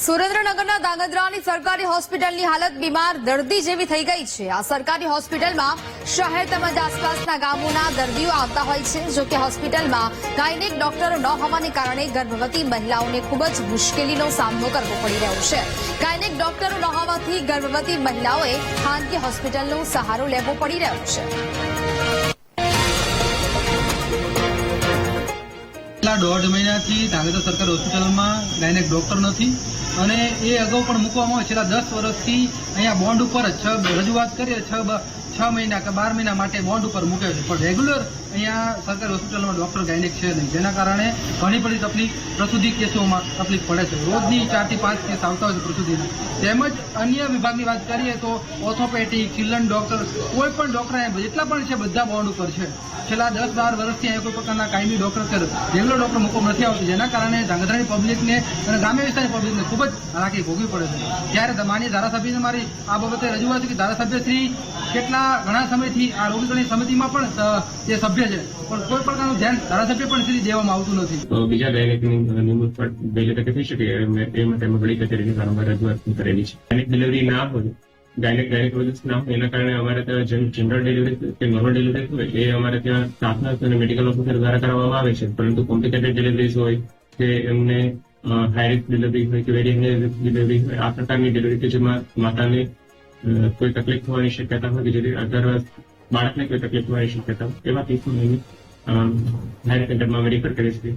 સુરેન્દ્રનગરના દાંગધ્રાની સરકારી હોસ્પિટલની હાલત બીમાર દર્દી જેવી થઈ ગઈ છે. આ સરકારી હોસ્પિટલમાં શહેર તેમજ આસપાસના ગામોના દર્દીઓ આવતા હોય છે, જો કે હોસ્પિટલમાં ગાયનેક ડોક્ટરો ન હોવાને કારણે ગર્ભવતી મહિલાઓને ખૂબ જ મુશ્કેલીનો સામનો કરવો પડી રહ્યો છે. ગાયનેક ડોક્ટરો ન હોવાથી ગર્ભવતી મહિલાઓએ ખાનગી હોસ્પિટલનો સહારો લેવો પડી રહ્યો છે. દોઢ મહિનાથી ધાંગધ્રા સરકારી હોસ્પિટલમાં ગાયનેક ડોક્ટર નથી. અને એ અગાઉ પણ મૂકવામાં આવે, છેલ્લા દસ વર્ષથી અહીંયા બોન્ડ ઉપર છ રજૂઆત કરીએ છ છ મહિના કે બાર મહિના માટે બોન્ડ ઉપર મૂકે છે. પણ રેગ્યુલર અહીંયા સરકારી હોસ્પિટલમાં ડોક્ટર ગાયનેક છે નહીં. જેના કારણે ઘણી બધી તકલીફ પ્રસુદ્ધિ કેસોમાં તકલીફ પડે છે. રોજની ચારથી પાંચ કેસ આવતા હોય છે પ્રસુદ્ધિના તેમજ અન્ય વિભાગની વાત કરીએ તો ઓર્થોપેટિક ચિલ્ડ્રન ડોક્ટર કોઈ પણ ડોક્ટર જેટલા પણ છે, બધા બોન્ડ ઉપર છે. છેલ્લા દસ બાર વર્ષથી અહીંયા કોઈ પ્રકારના કાયમી ડોક્ટર રેગ્યુલર ડોક્ટર મૂકવા નથી આવતી, જેના કારણે ધાંગધ્રાની પબ્લિકને અને ગ્રામ્ય વિસ્તારની પબ્લિકને ખૂબ જ રાખી ભોગવી પડે છે. ત્યારે માન્ય ધારાસભ્યને મારી આ બાબતે રજૂઆત કે ધારાસભ્યશ્રી કેટલા ઘણા સમયથી આ રોગીકરણની સમિતિમાં પણ તે સભ્ય છે, પણ કોઈ પ્રકારનું ધ્યાન ધારાસભ્ય પણ શ્રી દેવામાં આવતું નથી. બીજા બે વ્યક્તિની નિમણૂક પણ વહેલી તકે થઈ શકે એ માટે વડી કચેરીની વારંવાર રજૂઆત કરેલી છે. ડિલિવરી ના હોય ગાયનેક ગાયનેકોલોજીસ્ટ ના હોય એના કારણે અમારે ત્યાં જેમ જનરલ ડિલિવરી કે નોર્મલ ડિલિવરી હોય, એ અમારે ત્યાં સ્ટાફના અને મેડિકલ ઓફિસર દ્વારા કરવામાં આવે છે. પરંતુ કોમ્પ્લિકેટેડ ડિલિવરીઝ હોય કે એમને હાઈ રિસ્ક ડિલિવરી હોય કે વેરી હાઈ રિસ્ક ડિલિવરી હોય, આ પ્રકારની ડિલિવરી કે જેમાં માતાને કોઈ તકલીફ થવાની શક્યતા હોય કે જેથી અધરવાઇઝ બાળકને કોઈ તકલીફ થવાની શક્યતા એવા કેસમાં હાયર સેન્ટરમાં મેડિકલ કરી છીએ